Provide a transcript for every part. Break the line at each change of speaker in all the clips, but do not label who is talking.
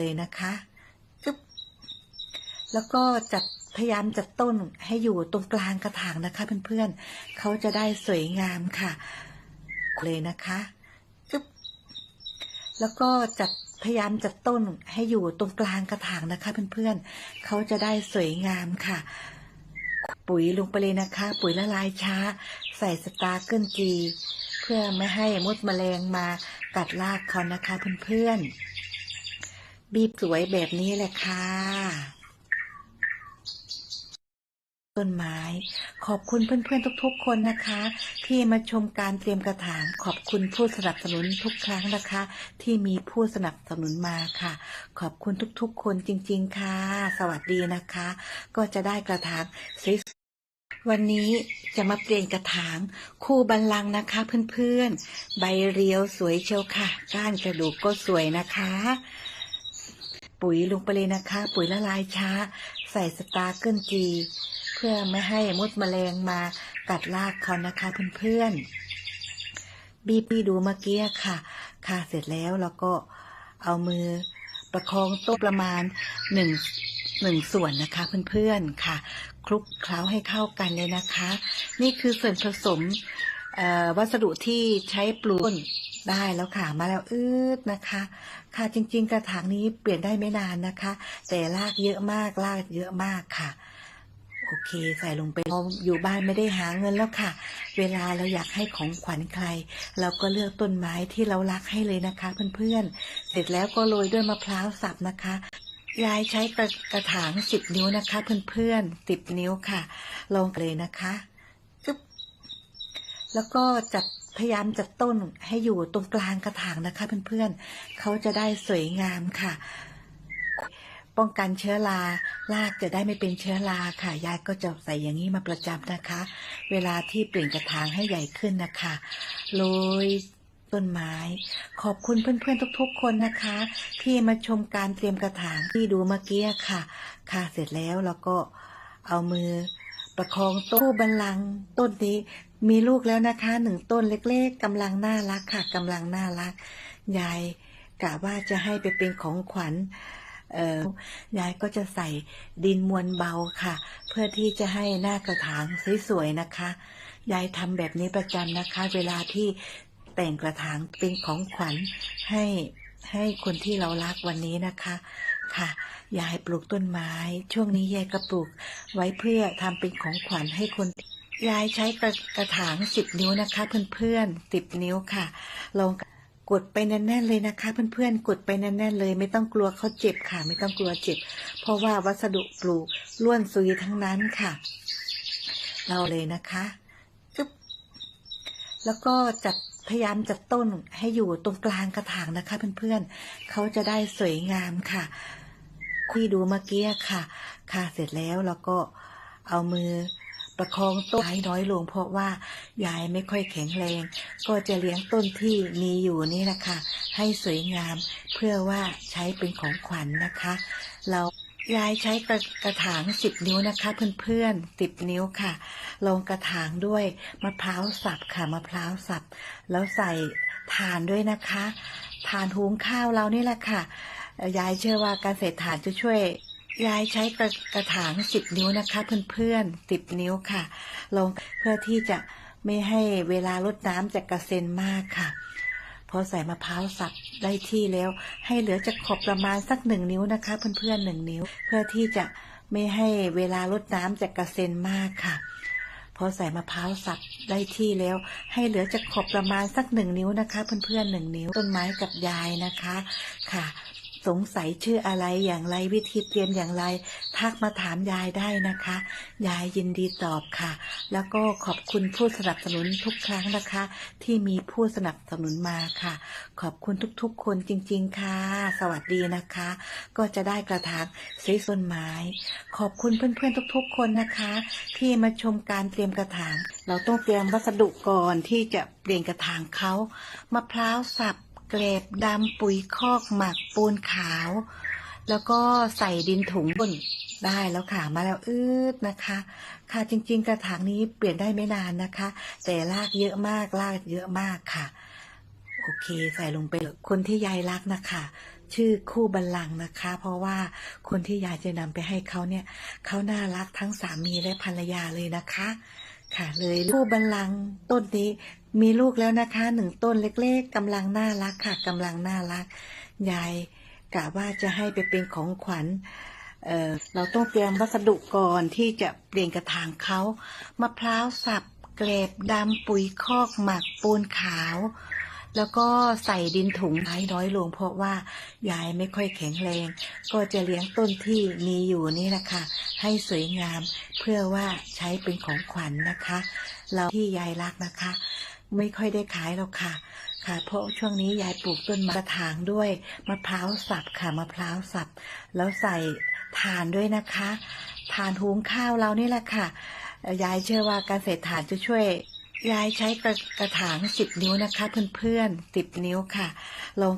เลยนะคะจึ๊บแล้วก็จัดพยายามจัดต้นให้อยู่ตรงกลางกระถางนะคะเพื่อนๆเขาจะได้สวยงามค่ะ เลยนะคะจึ๊บแล้วก็จัดพยายามจัดต้นให้อยู่ตรงกลางกระถางนะคะเพื่อนๆเขาจะได้สวยงามค่ะ ปุ๋ยลงไปเลยนะคะ ปุ๋ยละลายช้า ใส่สตาร์เกิลจี เพื่อไม่ให้มดแมลงมากัดรากเขานะคะเพื่อนๆ บีบสวยแบบนี้เลยค่ะ ต้นไม้ ขอบคุณเพื่อนๆทุกๆคนนะคะ ที่มาชมการเตรียมกระถางขอบคุณผู้สนับสนุนทุกครั้งนะคะ ที่มีผู้สนับสนุนมาค่ะ ขอบคุณทุกๆ คนจริง ๆ ค่ะ สวัสดีนะคะ ก็จะได้กระถางสวยวันนี้จะมาเปลี่ยนกระถาง คู่บันลังนะคะเพื่อนๆ ใบเรียวสวยเชียวค่ะ ก้านกระดูกก็สวยนะคะ ปุ๋ยลงไปเลยนะคะ ปุ๋ยละลายช้า ใส่สตาร์เกิลจี เพื่อไม่ให้มดแมลงมากัดรากเขานะคะเพื่อนๆบีบีดูเมื่อกี้ค่ะ ค่ะเสร็จแล้วเราก็เอามือประคองโต๊ะประมาณหนึ่งหนึ่งส่วนนะคะเพื่อนๆค่ะ คลุกเคล้าให้เข้ากันเลยนะคะ นี่คือส่วนผสมวัสดุที่ใช้ปลูก ได้แล้วค่ะมาแล้วอืดนะคะ ค่ะจริง ๆ กระถางนี้เปลี่ยนได้ไม่นานนะคะ แต่รากเยอะมากรากเยอะมากค่ะ โอเคใส่ลงไปออยู่บ้านไม่ได้หาเงินแล้วค่ะ เวลาเราอยากให้ของขวัญใคร เราก็เลือกต้นไม้ที่เรารักให้เลยนะคะ เพื่อนๆ เสร็จแล้วก็โรยด้วยมะพร้าวสับนะคะยายใช้กระกระถางสิบนิ้วนะคะ เพื่อนๆสิบนิ้วค่ะ ลงเลยนะคะจึ๊บแล้วก็จัด พยายามจัดต้นให้อยู่ตรงกลางกระถางนะคะเพื่อนๆเขาจะได้สวยงามค่ะ ป้องกันเชื้อรารากจะได้ไม่เป็นเชื้อราค่ะยายก็จะใส่อย่างนี้มาประจำนะคะ เวลาที่เปลี่ยนกระถางให้ใหญ่ขึ้นนะคะโรยต้นไม้ ขอบคุณเพื่อนๆทุกๆคนนะคะ ที่มาชมการเตรียมกระถางที่ดูเมื่อกี้ค่ะ ค่ะเสร็จแล้วเราก็เอามือประคองตู้บันลังต้นนี้ มีลูกแล้วนะคะหนึ่งต้นเล็กๆกำลังน่ารักค่ะกำลังน่ารัก ยายกะว่าจะให้ไปเป็นของขวัญเอ่อยายก็จะใส่ดินมวลเบาค่ะ เพื่อที่จะให้หน้ากระถางสวยๆนะคะ ยายทำแบบนี้ประจำนะคะ เวลาที่แต่งกระถางเป็นของขวัญให้ให้คนที่เรารักวันนี้นะคะค่ะ ยายปลูกต้นไม้ ช่วงนี้ยายก็ปลูกไว้เพื่อทำเป็นของขวัญให้คน ยายใช้กระกระถางสิบนิ้วนะคะ เพื่อนๆสิบนิ้วค่ะ ลงกดไปแน่นๆเลยนะคะ เพื่อนๆกดไปแน่นๆเลย ไม่ต้องกลัวเขาเจ็บค่ะ ไม่ต้องกลัวเจ็บ เพราะว่าวัสดุปลูกล้วนซุยทั้งนั้นค่ะ เราเลยนะคะจึ๊บแล้วก็จัดพยายามจัดต้นให้อยู่ตรงกลางกระถางนะคะ เพื่อนๆเขาจะได้สวยงามค่ะที่ดูเมื่อกี้ค่ะ ค่ะเสร็จแล้วเราก็เอามือ ประคองต้นไม้น้อยลง เพราะว่ายายไม่ค่อยแข็งแรง ก็จะเลี้ยงต้นที่มีอยู่นี่นะคะให้สวยงามเพื่อว่าใช้เป็นของขวัญนะคะ เรายายใช้กระกระถางสิบนิ้วนะคะเพื่อนๆสิบนิ้วค่ะ ลงกระถางด้วยมะพร้าวสับค่ะมะพร้าวสับ แล้วใส่ถ่านด้วยนะคะถ่านหุงข้าวเรานี่แหละค่ะ ยายเชื่อว่าการใส่ถ่านจะช่วย ยายใช้กระกระถางสิบนิ้วนะคะเพื่อนๆสิบนิ้วค่ะ ลงเพื่อที่จะไม่ให้เวลารดน้ำจะกระเซ็นมากค่ะพอใส่มะพร้าวสับได้ที่แล้ว ให้เหลือจากขอบประมาณสักหนึ่งนิ้วนะคะ เพื่อนๆหนึ่งนิ้ว เพื่อที่จะไม่ให้เวลารดน้ำจะกระเซ็นมากค่ะพอใส่มะพร้าวสับได้ที่แล้ว ให้เหลือจากขอบประมาณสักหนึ่งนิ้วนะคะ เพื่อนๆหนึ่งนิ้วต้นไม้กับยายนะคะค่ะ สงสัยชื่ออะไรอย่างไรวิธีเตรียมอย่างไร ทักมาถามยายได้นะคะ ยายยินดีตอบค่ะ แล้วก็ขอบคุณผู้สนับสนุนทุกครั้งนะคะ ที่มีผู้สนับสนุนมาค่ะ ขอบคุณทุกๆ คนจริง ๆ ค่ะ สวัสดีนะคะ ก็จะได้กระถางสีต้นไม้ ขอบคุณเพื่อนๆทุกๆ คนนะคะ ที่มาชมการเตรียมกระถาง เราต้องเตรียมวัสดุก่อนที่จะเปลี่ยนกระถางเขามะพร้าวสับ เกรบดำปุ๋ยคอกหมักปูนขาว แล้วก็ใส่ดินถุงบนได้แล้วค่ะมาแล้วอืดนะคะ ค่ะจริง ๆ กระถางนี้เปลี่ยนได้ไม่นานนะคะ แต่รากเยอะมากรากเยอะมากค่ะ โอเคใส่ลงไปคนที่ยายรักนะคะชื่อคู่บัลลังก์นะคะ เพราะว่าคนที่ยายจะนำไปให้เขาเนี่ยเขาน่ารักทั้งสามีและภรรยาเลยนะคะ ค่ะ เลยผู้บัลลังต้นนี้มีลูกแล้วนะคะหนึ่งต้นเล็กๆกำลังน่ารักค่ะกำลังน่ารักยายกะว่าจะให้ไปเป็นของขวัญเเราต้องเตรียมวัสดุก่อนที่จะเปลี่ยนกระถางเขามะพร้าวสับเกล็บดำปุ๋ยคอกหมักปูนขาว แล้วก็ใส่ดินถุงให้น้อยลงเพราะว่ายายไม่ค่อยแข็งแรง ก็จะเลี้ยงต้นที่มีอยู่นี่แหละค่ะ ให้สวยงามเพื่อว่าใช้เป็นของขวัญนะคะ เราที่ยายรักนะคะ ไม่ค่อยได้ขายหรอกค่ะค่ะเพราะช่วงนี้ยายปลูกต้นมะถางด้วยมะพร้าวสับค่ะมะพร้าวสับ แล้วใส่ถ่านด้วยนะคะถ่านหุงข้าวเรานี่แหละค่ะ ยายเชื่อว่าการใส่ถ่านจะช่วย ยายใช้กระกระถางสิบนิ้วนะคะ เพื่อนๆสิบนิ้วค่ะลง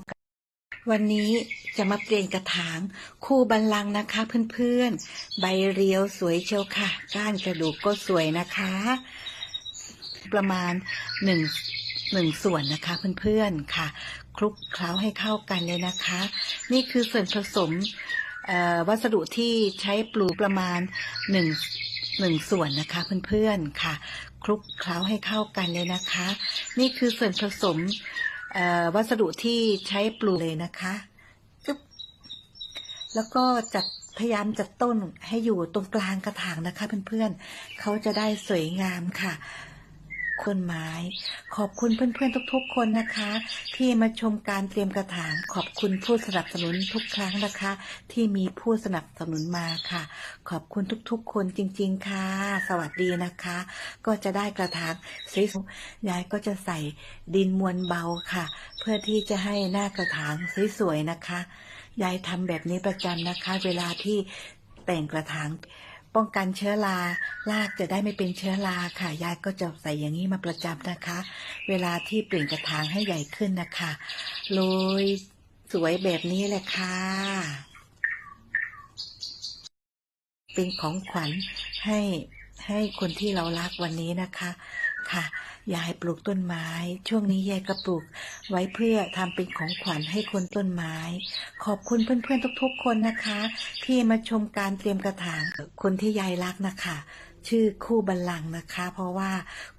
วันนี้จะมาเปลี่ยนกระถางคู่บัลลังนะคะ เพื่อนๆ ใบเรียวสวยเชียวค่ะ ก้านกระดูกก็สวยนะคะ ประมาณหนึ่งหนึ่งส่วนนะคะเพื่อนๆค่ะ คลุกเคล้าให้เข้ากันเลยนะคะ นี่คือส่วนผสมวัสดุที่ใช้ปลูกประมาณหนึ่ง หนึ่งส่วนนะคะเพื่อนๆค่ะ คลุกเคล้าให้เข้ากันเลยนะคะ นี่คือส่วนผสมวัสดุที่ใช้ปลูกเลยนะคะจึ๊บแล้วก็จัดพยายามจัดต้นให้อยู่ตรงกลางกระถางนะคะเพื่อนๆเขาจะได้สวยงามค่ะ คนไม้ ขอบคุณเพื่อนๆทุกๆคนนะคะ ที่มาชมการเตรียมกระถาง ขอบคุณผู้สนับสนุนทุกครั้งนะคะ ที่มีผู้สนับสนุนมาค่ะ ขอบคุณทุกๆ คนจริงๆค่ะ สวัสดีนะคะ ก็จะได้กระถางสวยๆยายก็จะใส่ดินมวลเบาค่ะ เพื่อที่จะให้หน้ากระถางสวยๆนะคะ ยายทำแบบนี้ประจำนะคะ เวลาที่แต่งกระถาง ป้องกันเชื้อรารากจะได้ไม่เป็นเชื้อราค่ะยายก็จะใส่อย่างนี้มาประจำนะคะ เวลาที่เปลี่ยนกระถางให้ใหญ่ขึ้นนะคะโรยสวยแบบนี้แหละค่ะ เป็นของขวัญให้ให้คนที่เรารักวันนี้นะคะ ค่ะ ยายปลูกต้นไม้ ช่วงนี้ยายก็ปลูกไว้เพื่อทำเป็นของขวัญให้คนต้นไม้ ขอบคุณเพื่อนๆทุกๆคนนะคะ ที่มาชมการเตรียมกระถางคนที่ยายรักนะคะชื่อคู่บัลลังก์นะคะ เพราะว่า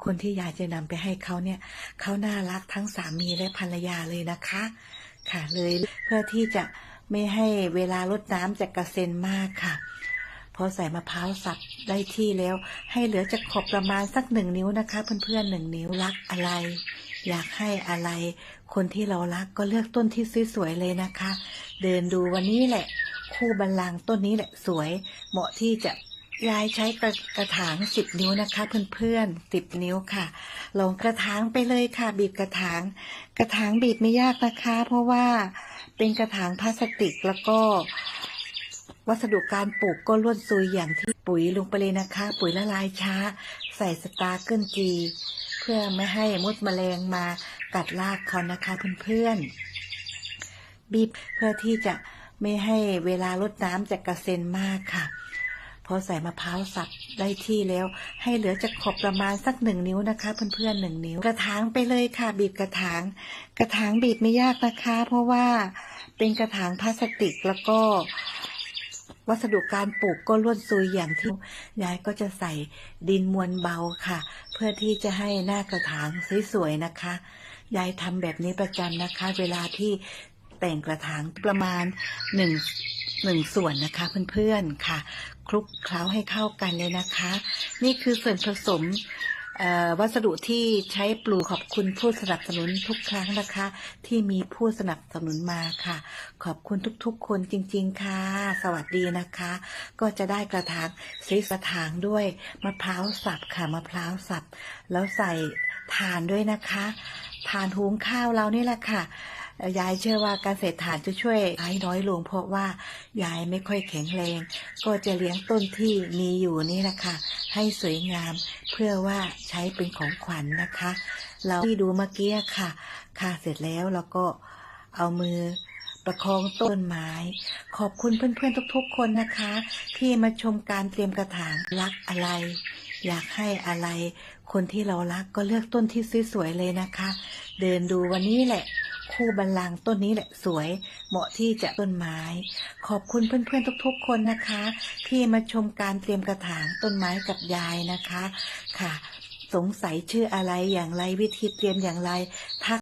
คนที่ยายจะนำไปให้เขาเนี่ยเขาน่ารักทั้งสามีและภรรยาเลยนะคะ ค่ะเลยเพื่อที่จะไม่ให้เวลารดน้ำจะกระเซ็นมากค่ะ พอใส่มะพร้าวสับได้ที่แล้ว ให้เหลือจากขอบประมาณสักหนึ่งนิ้วนะคะ เพื่อนๆหนึ่งนิ้วรักอะไร อยากให้อะไร คนที่เรารักก็เลือกต้นที่สวยๆเลยนะคะ เดินดูวันนี้แหละ คู่บัลลังต้นนี้แหละสวย เหมาะที่จะยายใช้กระกระถางสิบนิ้วนะคะ เพื่อนๆสิบนิ้วค่ะลงกระถางไปเลยค่ะ บีบกระถาง กระถางบีบไม่ยากนะคะ เพราะว่าเป็นกระถางพลาสติกแล้วก็ วัสดุการปลูกก็ล้วนซุยอย่างที่ปุ๋ยลงไปเลยนะคะ ปุ๋ยละลายช้า ใส่สตาร์เกิลจี เพื่อไม่ให้มดแมลงมากัดรากเขานะคะเพื่อนๆบีบเพื่อที่จะไม่ให้เวลารดน้ำจะกระเซ็นมากค่ะพอใส่มะพร้าวสับได้ที่แล้ว ให้เหลือจากขอบประมาณสักหนึ่งนิ้วนะคะ เพื่อนๆหนึ่งนิ้ว กระถางไปเลยค่ะ บีบกระถาง กระถางบีบไม่ยากนะคะ เพราะว่าเป็นกระถางพลาสติกแล้วก็ วัสดุการปลูกก็ล้วนซุยอย่างที่ยายก็จะใส่ดินมวลเบาค่ะ เพื่อที่จะให้หน้ากระถางสวยๆนะคะ ยายทำแบบนี้ประจำนะคะ เวลาที่แต่งกระถางประมาณหนึ่งหนึ่งส่วนนะคะเพื่อนๆค่ะ คลุกเคล้าให้เข้ากันเลยนะคะ นี่คือส่วนผสม วัสดุที่ใช้ปลูกขอบคุณผู้สนับสนุนทุกครั้งนะคะ ที่มีผู้สนับสนุนมาค่ะ ขอบคุณทุกๆ คนจริง ๆ ค่ะ สวัสดีนะคะ ก็จะได้กระถางสีกระถางด้วยมะพร้าวสับค่ะมะพร้าวสับ แล้วใส่ถ่านด้วยนะคะถ่านหุงข้าวเรานี่แหละค่ะยายเชื่อว่าการใส่ถ่านจะช่วยให้น้อยลงเพราะว่ายายไม่ค่อยแข็งแรง ก็จะเลี้ยงต้นที่มีอยู่นี่แหละค่ะ ให้สวยงามเพื่อว่าใช้เป็นของขวัญนะคะ เราที่ดูเมื่อกี้ค่ะ ค่ะเสร็จแล้วเราก็เอามือประคองต้นไม้ ขอบคุณเพื่อนๆทุกๆคนนะคะ ที่มาชมการเตรียมกระถางรักอะไร อยากให้อะไร คนที่เรารักก็เลือกต้นที่สวยๆเลยนะคะ เดินดูวันนี้แหละ คู่บัลลังต้นนี้แหละสวย เหมาะที่จะต้นไม้ ขอบคุณเพื่อนๆทุกๆคนนะคะ ที่มาชมการเตรียมกระถางต้นไม้กับยายนะคะ ค่ะ สงสัยชื่ออะไรอย่างไรวิธีเตรียมอย่างไรทัก